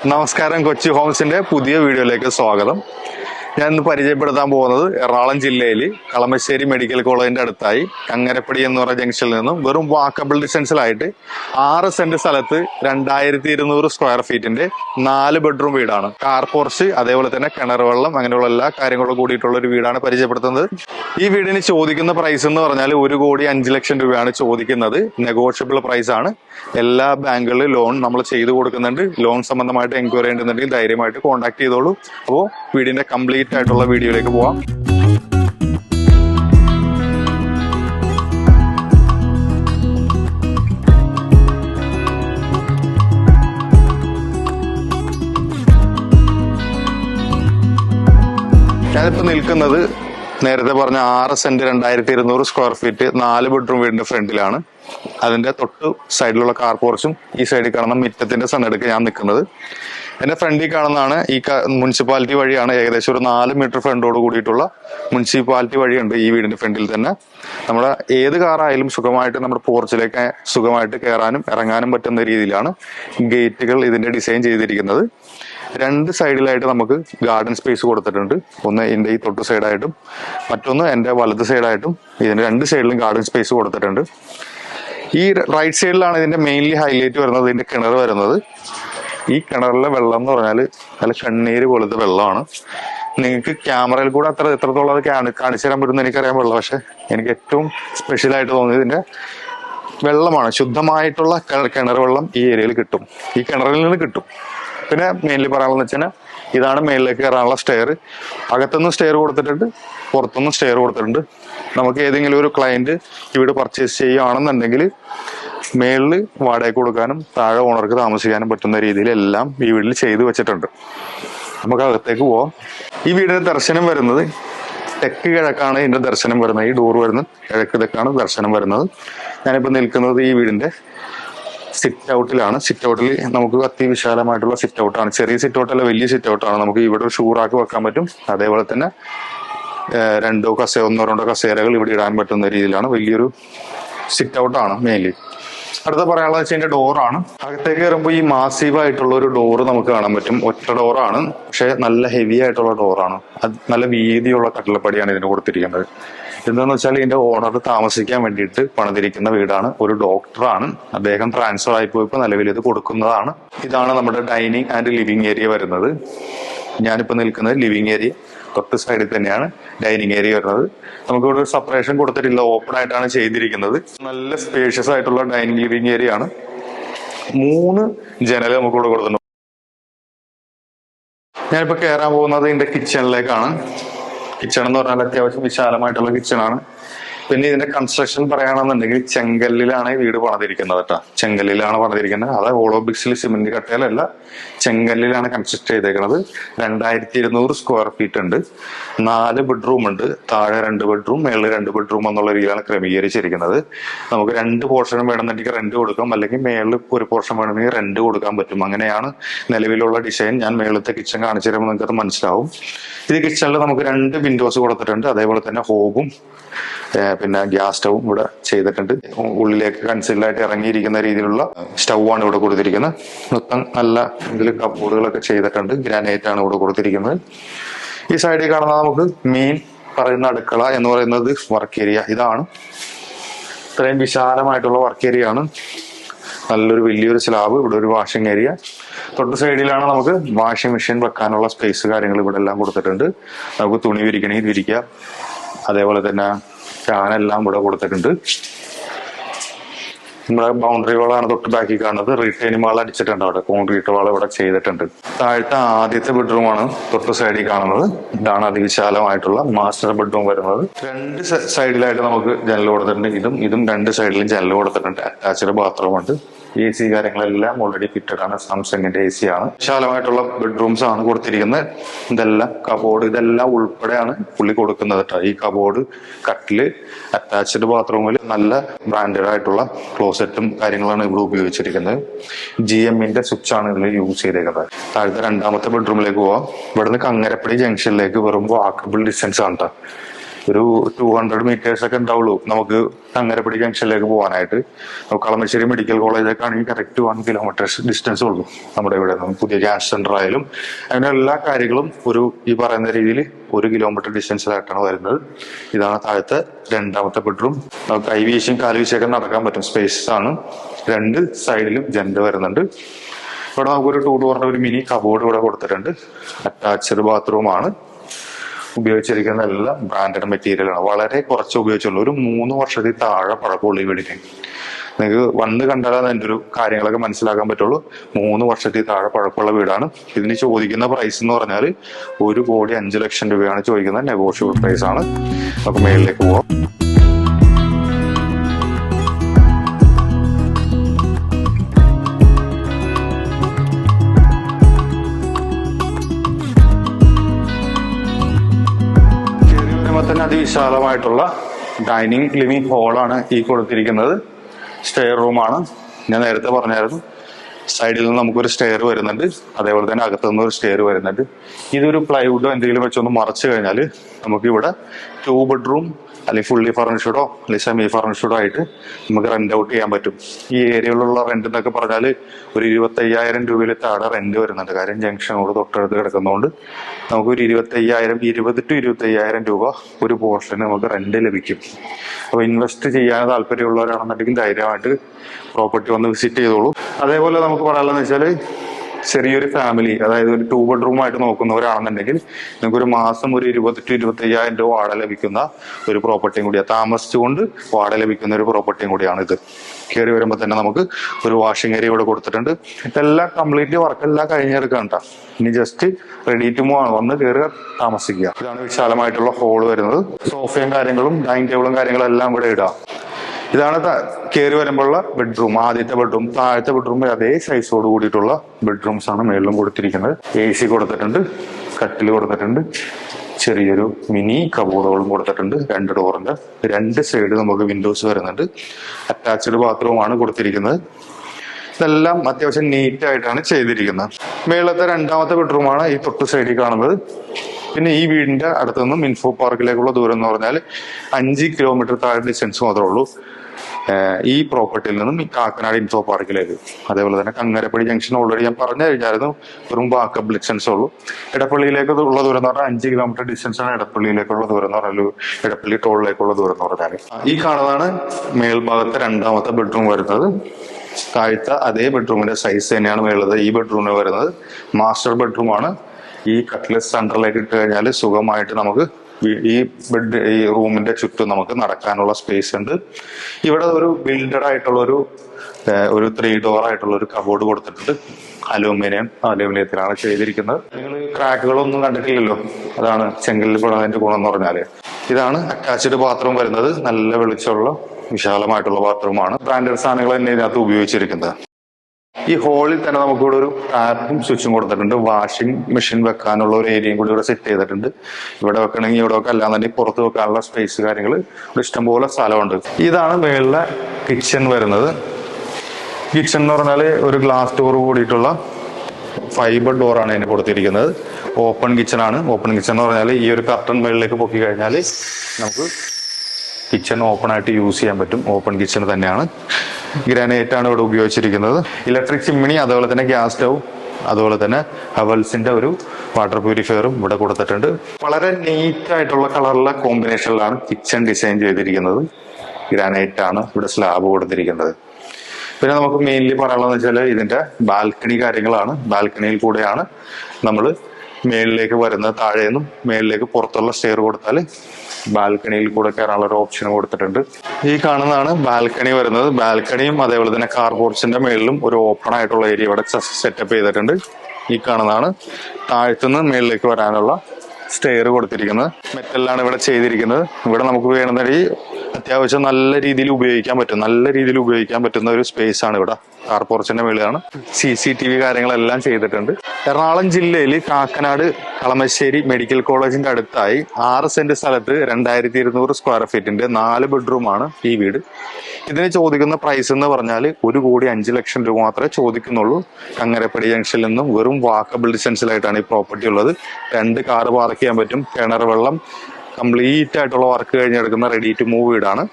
നമസ്കാരം കൊച്ചി ഹോംസിന്റെ പുതിയ വീഡിയോയിലേക്ക് സ്വാഗതം. ഞാൻ ഇന്ന് പരിചയപ്പെടുത്താൻ പോകുന്നത് എറണാകുളം ജില്ലയിൽ കളമശ്ശേരി മെഡിക്കൽ കോളേജിന്റെ അടുത്തായി കങ്ങരപ്പടി എന്ന് പറയുന്ന ജംഗ്ഷനിൽ നിന്നും വെറും വാക്കബിൾ ഡിസ്റ്റൻസിലായിട്ട് ആറ് സെന്റ് സ്ഥലത്ത് രണ്ടായിരത്തി ഇരുന്നൂറ് സ്ക്വയർ ഫീറ്റിന്റെ നാല് ബെഡ്റൂം വീടാണ്. കാർ പോർച്ച് അതേപോലെ തന്നെ കിണർ വെള്ളം അങ്ങനെയുള്ള എല്ലാ കാര്യങ്ങളും കൂടിയിട്ടുള്ള ഒരു വീടാണ് പരിചയപ്പെടുത്തുന്നത്. ഈ വീടിന് ചോദിക്കുന്ന പ്രൈസ് എന്ന് പറഞ്ഞാൽ ഒരു കോടി അഞ്ച് ലക്ഷം രൂപയാണ് ചോദിക്കുന്നത്. നെഗോഷ്യബിൾ പ്രൈസ് ആണ്. എല്ലാ ബാങ്കുകളിലും ലോൺ നമ്മൾ ചെയ്തു കൊടുക്കുന്നുണ്ട്. ലോൺ സംബന്ധമായിട്ട് എൻക്വയറി ഉണ്ടെന്നുണ്ടെങ്കിൽ ധൈര്യമായിട്ട് കോൺടാക്ട് ചെയ്തോളൂ. അപ്പോൾ വീടിന്റെ കംപ്ലീറ്റ് ആയിട്ടുള്ള വീഡിയോയിലേക്ക് പോവാം. ഞാനിപ്പോ നിൽക്കുന്നത് നേരത്തെ പറഞ്ഞ ആറ് സെന്റ് രണ്ടായിരത്തി ഇരുന്നൂറ് സ്ക്വയർ ഫീറ്റ് നാല് ബെഡ്റൂം വീടിന്റെ ഫ്രണ്ടിലാണ്. അതിന്റെ തൊട്ട് സൈഡിലുള്ള കാർ പോർച്ചും ഈ സൈഡിൽ കാണുന്ന മിറ്റത്തിന്റെ സണ്ണെടുക്ക് ഞാൻ നിൽക്കുന്നത്. എന്റെ ഫ്രണ്ടിൽ കാണുന്നതാണ്. ഈ മുനിസിപ്പാലിറ്റി വഴിയാണ് ഏകദേശം ഒരു നാല് മീറ്റർ ഫ്രണ്ടോട് കൂടിയിട്ടുള്ള മുനിസിപ്പാലിറ്റി വഴിയുണ്ട് ഈ വീടിന്റെ ഫ്രണ്ടിൽ തന്നെ. നമ്മുടെ ഏത് കാറായാലും സുഖമായിട്ട് നമ്മുടെ പോർച്ചിലേക്ക് സുഖമായിട്ട് കയറാനും ഇറങ്ങാനും പറ്റുന്ന രീതിയിലാണ് ഗേറ്റുകൾ ഇതിന്റെ ഡിസൈൻ ചെയ്തിരിക്കുന്നത്. രണ്ട് സൈഡിലായിട്ട് നമുക്ക് ഗാർഡൻ സ്പേസ് കൊടുത്തിട്ടുണ്ട്. ഒന്ന് എന്റെ ഈ തൊട്ട് സൈഡായിട്ടും മറ്റൊന്ന് എന്റെ വലത് സൈഡായിട്ടും ഇതിന്റെ രണ്ട് സൈഡിലും ഗാർഡൻ സ്പേസ് കൊടുത്തിട്ടുണ്ട്. ഈ റൈറ്റ് സൈഡിലാണ് ഇതിന്റെ മെയിൻലി ഹൈലൈറ്റ് വരുന്നത് ഇതിന്റെ കിണർ വരുന്നത്. ഈ കിണറിലെ വെള്ളം എന്ന് പറഞ്ഞാൽ നല്ല കണ്ണീര് പോലത്തെ വെള്ളമാണ്. നിങ്ങൾക്ക് ക്യാമറയിൽ കൂടെ അത്ര എത്രത്തോളം അത് കാണി- കാണിച്ചു തരാൻ പറ്റുമെന്ന് എനിക്കറിയാൻ പാടില്ല. പക്ഷെ എനിക്ക് ഏറ്റവും സ്പെഷ്യൽ ആയിട്ട് തോന്നിയത് ഇതിന്റെ വെള്ളമാണ്. ശുദ്ധമായിട്ടുള്ള കിണ- കിണർ വെള്ളം ഈ ഏരിയയിൽ കിട്ടും. ഈ കിണറിൽ നിന്ന് കിട്ടും. പിന്നെ മെയിൻലി പറയാനുള്ളത് വെച്ചാൽ ഇതാണ് മേളിലേക്ക് കയറാനുള്ള സ്റ്റെയർ അകത്തുനിന്ന് സ്റ്റെയർ കൊടുത്തിട്ടുണ്ട് പുറത്തുനിന്ന് സ്റ്റെയർ കൊടുത്തിട്ടുണ്ട്. നമുക്ക് ഏതെങ്കിലും ഒരു ക്ലയന്റ് ഇവിടെ പർച്ചേസ് ചെയ്യുകയാണെന്നുണ്ടെങ്കിൽ മേളിൽ വാടക കൊടുക്കാനും താഴെ ഓണർക്ക് താമസിക്കാനും പറ്റുന്ന രീതിയിൽ എല്ലാം ഈ വീട്ടിൽ ചെയ്തു വെച്ചിട്ടുണ്ട്. നമുക്ക് അകത്തേക്ക് പോവാം. ഈ വീടിന്റെ ദർശനം വരുന്നത് തെക്ക് കിഴക്കാണ് ഇതിന്റെ ദർശനം വരുന്നത്. ഈ ഡോർ വരുന്നത് കിഴക്ക് തെക്കാണ് ദർശനം വരുന്നത്. ഞാനിപ്പോ നിൽക്കുന്നത് ഈ വീടിന്റെ സിറ്റ് ഔട്ടിലാണ് സിറ്റ് ഔട്ടിൽ നമുക്ക് അതിവിശാലമായിട്ടുള്ള സിറ്റ് ഔട്ടാണ് ചെറിയ സിറ്റ് ഔട്ടല്ല വലിയ സിറ്റ് ഔട്ടാണ് നമുക്ക് ഇവിടെ ഒരു ഷൂറാക്കി വെക്കാൻ പറ്റും. അതേപോലെ തന്നെ രണ്ടോ കസേ ഒന്നോ രണ്ടോ കസേരകൾ ഇവിടെ ഇടാൻ പറ്റുന്ന രീതിയിലാണ്. വലിയൊരു സിറ്റ് ഔട്ടാണ് മെയിൻലി അടുത്ത പറയാനുള്ളത് വെച്ചാൽ ഇതിന്റെ ഡോറാണ്. അകത്തേക്ക് കയറുമ്പോൾ ഈ മാസീവ് ആയിട്ടുള്ള ഒരു ഡോറ് നമുക്ക് കാണാൻ പറ്റും. ഒറ്റ ഡോറാണ് പക്ഷെ നല്ല ഹെവി ആയിട്ടുള്ള ഡോറാണ് അത് നല്ല വീതിയുള്ള കട്ടിലപ്പടിയാണ് ഇതിന് കൊടുത്തിരിക്കുന്നത്. എന്താണെന്ന് വെച്ചാൽ ഇതിന്റെ ഓണർ താമസിക്കാൻ വേണ്ടിയിട്ട് പണിതിരിക്കുന്ന വീടാണ്. ഒരു ഡോക്ടറാണ് അദ്ദേഹം ട്രാൻസ്ഫർ ആയി പോയപ്പോൾ നിലവിൽ ഇത് കൊടുക്കുന്നതാണ്. ഇതാണ് നമ്മുടെ ഡൈനിങ് ആൻഡ് ലിവിങ് ഏരിയ വരുന്നത്. ഞാനിപ്പോ നിൽക്കുന്നത് ലിവിങ് ഏരിയ തൊട്ട് സൈഡിൽ തന്നെയാണ് ഡൈനിങ് ഏരിയ വരുന്നത്. നമുക്ക് ഇവിടെ ഒരു സെപ്പറേഷൻ കൊടുത്തിട്ടില്ല ഓപ്പൺ ആയിട്ടാണ് ചെയ്തിരിക്കുന്നത്. നല്ല സ്പേഷ്യസ് ആയിട്ടുള്ള ഡൈനിങ് ലിവിങ് ഏരിയ ആണ്. മൂന്ന് ജനൽ നമുക്ക് ഇവിടെ കൊടുത്തിട്ടുണ്ട്. ഞാനിപ്പോ കയറാൻ പോകുന്നത് ഇതിന്റെ കിച്ചണിലേക്കാണ് കിച്ചൺ എന്ന് പറഞ്ഞാൽ അത്യാവശ്യം വിശാലമായിട്ടുള്ള കിച്ചൺ ആണ്. പിന്നെ ഇതിന്റെ കൺസ്ട്രക്ഷൻ പറയുകയാണെന്നുണ്ടെങ്കിൽ ചെങ്കല്ലിലാണ് വീട് പണിതിരിക്കുന്നത് കേട്ടോ. ചെങ്കല്ലിലാണ് പണിതിരിക്കുന്നത്. അത് ഓളോബിക്സിൽ സിമെന്റ് കട്ടയിലല്ല ചെങ്കല്ലിലാണ് കൺസ്ട്രക്ട് ചെയ്തേക്കുന്നത് രണ്ടായിരത്തി ഇരുന്നൂറ് സ്ക്വയർ ഫീറ്റ് ഉണ്ട്. നാല് ബെഡ്റൂം ഉണ്ട്. താഴെ രണ്ട് ബെഡ്റൂം മേളിൽ രണ്ട് ബെഡ്റൂം എന്നുള്ള രീതിയിലാണ് ക്രമീകരിച്ചിരിക്കുന്നത്. നമുക്ക് രണ്ട് പോർഷൻ വേണമെന്നുണ്ടെങ്കിൽ റെന്റ് കൊടുക്കാം. അല്ലെങ്കിൽ മേളിൽ ഒരു പോർഷൻ വേണമെങ്കിൽ റെന്റ് കൊടുക്കാൻ പറ്റും. അങ്ങനെയാണ് നിലവിലുള്ള ഡിസൈൻ ഞാൻ മേളത്തെ കിച്ചൺ കാണിച്ചു തരുമ്പോൾ നിങ്ങൾക്ക് അത് മനസ്സിലാവും. ഇത് കിച്ചണിൽ നമുക്ക് രണ്ട് വിൻഡോസ് കൊടുത്തിട്ടുണ്ട്. അതേപോലെ തന്നെ ഹോബും പിന്നെ ഗ്യാസ് സ്റ്റവും ഇവിടെ ചെയ്തിട്ടുണ്ട്. ഉള്ളിലേക്ക് കൺസിലായിട്ട് ഇറങ്ങിയിരിക്കുന്ന രീതിയിലുള്ള സ്റ്റൗ ആണ് ഇവിടെ കൊടുത്തിരിക്കുന്നത്. മൊത്തം നല്ല ഇതിൽ കബോർഡുകളൊക്കെ ചെയ്തിട്ടുണ്ട്. ഗ്രാനൈറ്റ് ആണ് ഇവിടെ കൊടുത്തിരിക്കുന്നത്. ഈ സൈഡിൽ കാണുന്ന നമുക്ക് മെയിൻ പറയുന്ന അടുക്കള എന്ന് പറയുന്നത് വർക്ക് ഏരിയ ഇതാണ്. ഇത്രയും വിശാലമായിട്ടുള്ള വർക്ക് ഏരിയ ആണ്. നല്ലൊരു വലിയൊരു സ്ലാബ് ഇവിടെ ഒരു വാഷിംഗ് ഏരിയ തൊട്ട് സൈഡിലാണ് നമുക്ക് വാഷിംഗ് മെഷീൻ വെക്കാനുള്ള സ്പേസ് കാര്യങ്ങൾ ഇവിടെ എല്ലാം കൊടുത്തിട്ടുണ്ട്. നമുക്ക് തുണി വിരിക്കണമെങ്കിൽ വിരിക്കാം. അതേപോലെ തന്നെ ഫാനെല്ലാം ഇവിടെ കൊടുത്തിട്ടുണ്ട്. നമ്മുടെ ബൗണ്ടറി വാളാണ് തൊട്ട് ബാക്കി കാണുന്നത്. റീറ്റെയിൻ വാൾ അടിച്ചിട്ടുണ്ട് അവിടെ. കോൺക്രീറ്റ് വാൾ ഇവിടെ ചെയ്തിട്ടുണ്ട്. താഴത്തെ ആദ്യത്തെ ബെഡ്റൂമാണ് തൊട്ട് സൈഡിൽ കാണുന്നത്. ഇതാണ് അതിവിശാലമായിട്ടുള്ള മാസ്റ്റർ ബെഡ്റൂം വരുന്നത്. രണ്ട് സൈഡിലായിട്ട് നമുക്ക് ജനൽ കൊടുത്തിട്ടുണ്ട്. ഇതും ഇതും രണ്ട് സൈഡിലും ജനൽ കൊടുത്തിട്ടുണ്ട്. അറ്റാച്ച്ഡ് ബാത്റൂം ഉണ്ട്. എ സി കാര്യങ്ങളെല്ലാം ഓൾറെഡി ഫിറ്റഡ് ആണ്. സാംസങ്ങിന്റെ എ സി ആണ്. വിശാലമായിട്ടുള്ള ബെഡ്റൂംസ് ആണ് കൊടുത്തിരിക്കുന്നത്. ഇതെല്ലാം കബോർഡ് ഇതെല്ലാം ഉൾപ്പെടെയാണ് പുള്ളി കൊടുക്കുന്നത് കേട്ടോ ഈ കബോർഡ് കട്ടിൽ അറ്റാച്ച്ഡ് ബാത്റൂമിൽ നല്ല ബ്രാൻഡഡ് ആയിട്ടുള്ള ക്ലോസറ്റും കാര്യങ്ങളാണ് ഇവിടെ ഉപയോഗിച്ചിരിക്കുന്നത്. ജി എമ്മിന്റെ സ്വിച്ച് ആണ് ഇതിൽ യൂസ് ചെയ്തേക്കുന്നത്. താഴത്തെ രണ്ടാമത്തെ ബെഡ്റൂമിലേക്ക് പോവാം. ഇവിടുന്ന് കങ്ങരപ്പടി ജംഗ്ഷനിലേക്ക് വരുമ്പോൾ വാക്കബിൾ ഡിസ്റ്റൻസ് ആണ് ട്ടോ. ഒരു ടു ഹൺഡ്രഡ് മീറ്റേഴ്സ് ഒക്കെ ഉണ്ടാവുള്ളൂ. നമുക്ക് തങ്ങരപ്പടി ജംഗ്ഷനിലേക്ക് പോകാനായിട്ട് കളമശ്ശേരി മെഡിക്കൽ കോളേജൊക്കെ ആണെങ്കിൽ കറക്റ്റ് വൺ കിലോമീറ്റേഴ്സ് ഡിസ്റ്റൻസ് ഉള്ളൂ നമ്മുടെ ഇവിടെ നിന്ന്. പുതിയ ക്യാൻസർ സെന്റർ ആയാലും അങ്ങനെ എല്ലാ കാര്യങ്ങളും ഒരു ഈ പറയുന്ന രീതിയിൽ ഒരു കിലോമീറ്റർ ഡിസ്റ്റൻസിലായിട്ടാണ് വരുന്നത്. ഇതാണ് താഴത്തെ രണ്ടാമത്തെ ബെഡ്റൂം നമുക്ക് കൈവീശിയും കാലുവീശിയൊക്കെ നടക്കാൻ പറ്റും. സ്പേസസ് ആണ്. രണ്ട് സൈഡിലും ജെൻഡ് വരുന്നുണ്ട്. ഇവിടെ നമുക്കൊരു ടൂ ഡോറിന്റെ ഒരു മിനി കബോർഡ് ഇവിടെ കൊടുത്തിട്ടുണ്ട്. അറ്റാച്ച്ഡ് ബാത്റൂമാണ് ഉപയോഗിച്ചിരിക്കുന്ന എല്ലാം ബ്രാൻഡഡ് മെറ്റീരിയലാണ് വളരെ കുറച്ച് ഉപയോഗിച്ചുള്ളൂ. ഒരു മൂന്ന് വർഷത്തിൽ താഴെ പഴക്കമുള്ള വീടിന് നിങ്ങൾക്ക് വന്ന് കണ്ടാലാണ് അതിന്റെ ഒരു കാര്യങ്ങളൊക്കെ മനസ്സിലാക്കാൻ പറ്റുള്ളൂ. മൂന്ന് വർഷത്തിൽ താഴെ പഴക്കമുള്ള വീടാണ്. ഇതിന് ചോദിക്കുന്ന പ്രൈസ് എന്ന് പറഞ്ഞാൽ ഒരു കോടി അഞ്ച് ലക്ഷം രൂപയാണ് ചോദിക്കുന്നത് നെഗോഷ്യബിൾ പ്രൈസ് ആണ്. നമുക്ക് മേളിലേക്ക് പോവാം. കയറി വരുമ്പോൾ തന്നെ അതിവിശാലമായിട്ടുള്ള ഡൈനിങ് ലിവിംഗ് ഹോളാണ് ഈ കൊടുത്തിരിക്കുന്നത്. സ്റ്റെയർ റൂമാണ് ഞാൻ നേരത്തെ പറഞ്ഞായിരുന്നു സൈഡിൽ നിന്ന് നമുക്കൊരു സ്റ്റെയർ വരുന്നുണ്ട്. അതേപോലെ തന്നെ അകത്തു നിന്ന് ഒരു സ്റ്റെയർ വരുന്നുണ്ട്. ഇതൊരു പ്ലൈവുഡോ എന്തെങ്കിലും വെച്ചൊന്ന് മറച്ചു കഴിഞ്ഞാൽ നമുക്കിവിടെ ടൂ ബെഡ്റൂം അല്ലെങ്കിൽ ഫുള്ളി ഫർണിഷഡോ അല്ലെങ്കിൽ സെമി ഫർണിഷഡോ ആയിട്ട് നമുക്ക് റെന്റ് ഔട്ട് ചെയ്യാൻ പറ്റും. ഈ ഏരിയയിലുള്ള റെന്റ് എന്നൊക്കെ പറഞ്ഞാൽ ഒരു ഇരുപത്തയ്യായിരം രൂപയിൽ താഴെ റെന്റ് വരുന്നുണ്ട്. കാര്യം ജംഗ്ഷനോട് തൊട്ടടുത്ത് കിടക്കുന്നതുകൊണ്ട് നമുക്ക് ഒരു ഇരുപത്തയ്യായിരം ഇരുപത് ടു ഇരുപത്തയ്യായിരം രൂപ ഒരു പോർഷന് നമുക്ക് റെന്റ് ലഭിക്കും. അപ്പോൾ ഇൻവെസ്റ്റ് ചെയ്യാൻ താല്പര്യമുള്ളവരാണെന്നുണ്ടെങ്കിൽ ധൈര്യമായിട്ട് പ്രോപ്പർട്ടി വന്ന് വിസിറ്റ് ചെയ്തോളൂ. അതേപോലെ നമുക്ക് പറയാനുള്ളതെന്ന് വെച്ചാൽ ചെറിയൊരു ഫാമിലി അതായത് ഒരു ടൂ ബെഡ്റൂം ആയിട്ട് നോക്കുന്നവരാണെന്നുണ്ടെങ്കിൽ നിങ്ങൾക്ക് ഒരു മാസം ഒരു ഇരുപത് ടു ഇരുപത്തി അയ്യായിരം രൂപ വാടക ലഭിക്കുന്ന ഒരു പ്രോപ്പർട്ടിയും കൂടിയാണ് താമസിച്ചുകൊണ്ട് വാടക ലഭിക്കുന്ന ഒരു പ്രോപ്പർട്ടിയും കൂടിയാണ് ഇത്. കയറി വരുമ്പോൾ തന്നെ നമുക്ക് ഒരു വാഷിംഗ് ഏരിയ ഇവിടെ കൊടുത്തിട്ടുണ്ട്. ഇതെല്ലാം കംപ്ലീറ്റ്ലി വർക്ക് എല്ലാം കേട്ടോ ഇനി ജസ്റ്റ് റെഡി ടു മൂവ് ആണ് വന്ന് കയറുക താമസിക്കുക. ഇതാണ് വിശാലമായിട്ടുള്ള ഹോൾ വരുന്നത്. സോഫയും കാര്യങ്ങളും ഡൈനിങ് ടേബിളും കാര്യങ്ങളും എല്ലാം ഇവിടെ ഇടാം. ഇതാണ് കയറി വരുമ്പോഴുള്ള ബെഡ്റൂം ആദ്യത്തെ ബെഡ്റൂം താഴത്തെ ബെഡ്റൂമിൽ അതേ സൈസോട് കൂടിയിട്ടുള്ള ബെഡ്റൂംസ് ആണ് മേളിലും കൊടുത്തിരിക്കുന്നത്. എ സി കൊടുത്തിട്ടുണ്ട് കട്ടിൽ കൊടുത്തിട്ടുണ്ട് ചെറിയൊരു മിനി കബോർഡുകളും കൊടുത്തിട്ടുണ്ട് രണ്ട് ഡോറിന്റെ രണ്ട് സൈഡ് നമുക്ക് വിൻഡോസ് വരുന്നുണ്ട്. അറ്റാച്ച്ഡ് ബാത്റൂമാണ് കൊടുത്തിരിക്കുന്നത്. ഇതെല്ലാം അത്യാവശ്യം നീറ്റ് ആയിട്ടാണ് ചെയ്തിരിക്കുന്നത്. മേളത്തെ രണ്ടാമത്തെ ബെഡ്റൂമാണ് ഈ തൊട്ട് സൈഡിൽ കാണുന്നത്. പിന്നെ ഈ വീടിന്റെ അടുത്തുനിന്നും ഇൻഫോ പാർക്കിലേക്കുള്ള ദൂരം എന്ന് പറഞ്ഞാൽ അഞ്ച് കിലോമീറ്റർ താഴെ ഡിസ്റ്റൻസ് മാത്രമേ ഉള്ളൂ. ഈ പ്രോപ്പർട്ടിയിൽ നിന്നും ഈ കാക്കനാട് ഇൻഫോ പാർക്കിലേക്ക് അതേപോലെ തന്നെ കങ്ങരപ്പടി ജംഗ്ഷൻ ഓൾറെഡി ഞാൻ പറഞ്ഞു കഴിഞ്ഞായിരുന്നു. വെറും വാക്കബിൾ ഡിസ്റ്റൻസ് ഉള്ളൂ. ഇടപ്പള്ളിയിലേക്ക് ഉള്ള ദൂരം എന്ന് പറഞ്ഞാൽ അഞ്ച് കിലോമീറ്റർ ഡിസ്റ്റൻസ് ആണ് ഇടപ്പള്ളിയിലേക്കുള്ള ദൂരം എന്ന് പറഞ്ഞാൽ ഇടപ്പള്ളി ടോളിലേക്കുള്ള ദൂരം എന്ന് പറഞ്ഞാൽ ഈ കാണുന്നതാണ് മേൽഭാഗത്തെ രണ്ടാമത്തെ ബെഡ്റൂം വരുന്നത്. താഴത്തെ അതേ ബെഡ്റൂമിന്റെ സൈസ് തന്നെയാണ് മേളത് ഈ ബെഡ്റൂമിന് വരുന്നത്. മാസ്റ്റർ ബെഡ്റൂം ആണ്. ഈ കട്ട്ലസ് സെന്ററിലേക്ക് ഇട്ട് കഴിഞ്ഞാൽ സുഖമായിട്ട് നമുക്ക് ഈ ബെഡ് ഈ റൂമിന്റെ ചുറ്റും നമുക്ക് നടക്കാനുള്ള സ്പേസ് ഉണ്ട്. ഇവിടെ ഒരു ബിൽഡഡ് ആയിട്ടുള്ള ഒരു ഒരു ത്രീ ഡോർ ആയിട്ടുള്ള ഒരു കബോർഡ് കൊടുത്തിട്ടുണ്ട്. അലൂമിനിയം അലൂമിനിയത്തിലാണ് ചെയ്തിരിക്കുന്നത്. നിങ്ങൾ ക്രാക്കുകളൊന്നും കണ്ടിട്ടില്ലല്ലോ. അതാണ് ചെങ്കലിൽ പെടുന്നതിന്റെ ഗുണം എന്ന് പറഞ്ഞാൽ. ഇതാണ് അറ്റാച്ച്ഡ് ബാത്റൂം വരുന്നത്. നല്ല വെളിച്ചമുള്ള വിശാലമായിട്ടുള്ള ബാത്റൂമാണ് ബ്രാൻഡഡ് സാധനങ്ങൾ തന്നെ ഇതിനകത്ത് ഉപയോഗിച്ചിരിക്കുന്നത്. ഈ ഹോളിൽ തന്നെ നമുക്ക് ഇവിടെ ഒരു ടാപ്പും സ്വിച്ചും കൊടുത്തിട്ടുണ്ട്. വാഷിംഗ് മെഷീൻ വെക്കാനുള്ള ഒരു ഏരിയയും കൂടി ഇവിടെ സെറ്റ് ചെയ്തിട്ടുണ്ട്. ഇവിടെ വെക്കണമെങ്കിൽ ഇവിടെ വെക്കാം. അല്ലാന്നുണ്ടെങ്കിൽ പുറത്ത് വെക്കാനുള്ള സ്പേസ് കാര്യങ്ങൾ ഇവിടെ ഇഷ്ടംപോലെ സ്ഥലമുണ്ട്. ഇതാണ് മേളിലെ കിച്ചൺ വരുന്നത്. കിച്ചൺ എന്ന് പറഞ്ഞാൽ ഒരു ഗ്ലാസ് ഡോർ കൂടിയിട്ടുള്ള ഫൈബർ ഡോറാണ് അതിന് കൊടുത്തിരിക്കുന്നത്. ഓപ്പൺ കിച്ചൺ ആണ്. ഓപ്പൺ കിച്ചൺ എന്ന് പറഞ്ഞാൽ ഈ ഒരു കർട്ടൺ മേളിലേക്ക് പൊക്കി കഴിഞ്ഞാൽ നമുക്ക് കിച്ചൺ ഓപ്പൺ ആയിട്ട് യൂസ് ചെയ്യാൻ പറ്റും. ഓപ്പൺ കിച്ചൺ തന്നെയാണ്. ഗ്രാനൈറ്റ് ആണ് ഇവിടെ ഉപയോഗിച്ചിരിക്കുന്നത്. ഇലക്ട്രിക് ചിമ്മിണി അതുപോലെ തന്നെ ഗ്യാസ് സ്റ്റൗ അതുപോലെ തന്നെ ഹവൽസിന്റെ ഒരു വാട്ടർ പ്യൂരിഫയറും ഇവിടെ കൊടുത്തിട്ടുണ്ട്. വളരെ നീറ്റ് ആയിട്ടുള്ള കളറിലെ കോമ്പിനേഷനിലാണ് കിച്ചൺ ഡിസൈൻ ചെയ്തിരിക്കുന്നത്. ഗ്രാനൈറ്റ് ആണ് ഇവിടെ സ്ലാബ് കൊടുത്തിരിക്കുന്നത്. പിന്നെ നമുക്ക് മെയിൻലി പറയാനുള്ളതെന്ന് വെച്ചാൽ ഇതിന്റെ ബാൽക്കണി കാര്യങ്ങളാണ്. ബാൽക്കണിയിൽ കൂടെയാണ് നമ്മൾ മേളിലേക്ക് വരുന്നത് താഴെ നിന്നും മേളിലേക്ക് പുറത്തുള്ള സ്റ്റെയർ കൊടുത്താൽ ബാൽക്കണിയിൽ കൂടെ കയറാനുള്ള ഒരു ഓപ്ഷൻ കൊടുത്തിട്ടുണ്ട്. ഈ കാണുന്നതാണ് ബാൽക്കണി വരുന്നത്. ബാൽക്കണിയും അതേപോലെ തന്നെ കാർ പോർച്ചിന്റെ മേളിലും ഒരു ഓപ്പൺ ആയിട്ടുള്ള ഏരിയ ഇവിടെ സെറ്റപ്പ് ചെയ്തിട്ടുണ്ട്. ഈ കാണുന്നതാണ്. താഴത്തുനിന്ന് മേളിലേക്ക് വരാനുള്ള സ്റ്റെയർ കൊടുത്തിരിക്കുന്നത്. മെറ്റലിലാണ് ഇവിടെ ചെയ്തിരിക്കുന്നത്. ഇവിടെ നമുക്ക് വേണമെങ്കിൽ അത്യാവശ്യം നല്ല രീതിയിൽ ഉപയോഗിക്കാൻ പറ്റും. നല്ല രീതിയിൽ ഉപയോഗിക്കാൻ പറ്റുന്ന ഒരു സ്പേസ് ആണ് ഇവിടെ. കാർ പോർച്ചിന്റെ മേളിലാണ്. സി സി ടി വി കാര്യങ്ങളെല്ലാം ചെയ്തിട്ടുണ്ട്. എറണാകുളം ജില്ലയിൽ കാക്കനാട് കളമശ്ശേരി മെഡിക്കൽ കോളേജിന്റെ അടുത്തായി ആറ് സെന്റ് സ്ഥലത്ത് രണ്ടായിരത്തി ഇരുന്നൂറ് സ്ക്വയർ ഫീറ്റിന്റെ നാല് ബെഡ്റൂമാണ് ഈ വീട്. ഇതിന് ചോദിക്കുന്ന പ്രൈസ് എന്ന് പറഞ്ഞാൽ ഒരു കോടി അഞ്ച് ലക്ഷം രൂപ മാത്രമേ ചോദിക്കുന്നുള്ളൂ. കങ്ങരപ്പടി ജംഗ്ഷനിൽ നിന്നും വെറും വാക്കബിൾ ഡിസ്റ്റൻസിലായിട്ടാണ് ഈ പ്രോപ്പർട്ടി ഉള്ളത്. രണ്ട് കാറ് പാർക്ക് ചെയ്യാൻ പറ്റും. കിണർ വെള്ളം കംപ്ലീറ്റ് ആയിട്ടുള്ള വർക്ക് കഴിഞ്ഞെടുക്കുന്ന റെഡി ടു മൂവ് വീടാണ്.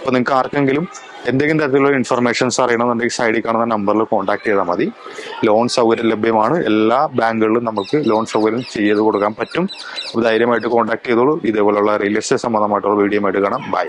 അപ്പോൾ നിങ്ങൾക്ക് ആർക്കെങ്കിലും എന്തെങ്കിലും തരത്തിലുള്ള ഇൻഫർമേഷൻസ് അറിയണമെന്നുണ്ടെങ്കിൽ സൈഡിൽ കാണുന്ന നമ്പറിൽ കോൺടാക്ട് ചെയ്താൽ മതി. ലോൺ സൗകര്യം ലഭ്യമാണ്. എല്ലാ ബാങ്കുകളിലും നമുക്ക് ലോൺ സൗകര്യം ചെയ്ത് കൊടുക്കാൻ പറ്റും. ധൈര്യമായിട്ട് കോൺടാക്ട് ചെയ്തോളൂ. ഇതേപോലുള്ള റിയൽ എസ്റ്റേറ്റ് സംബന്ധമായിട്ടുള്ള വീഡിയോ ആയിട്ട് കാണാം. ബൈ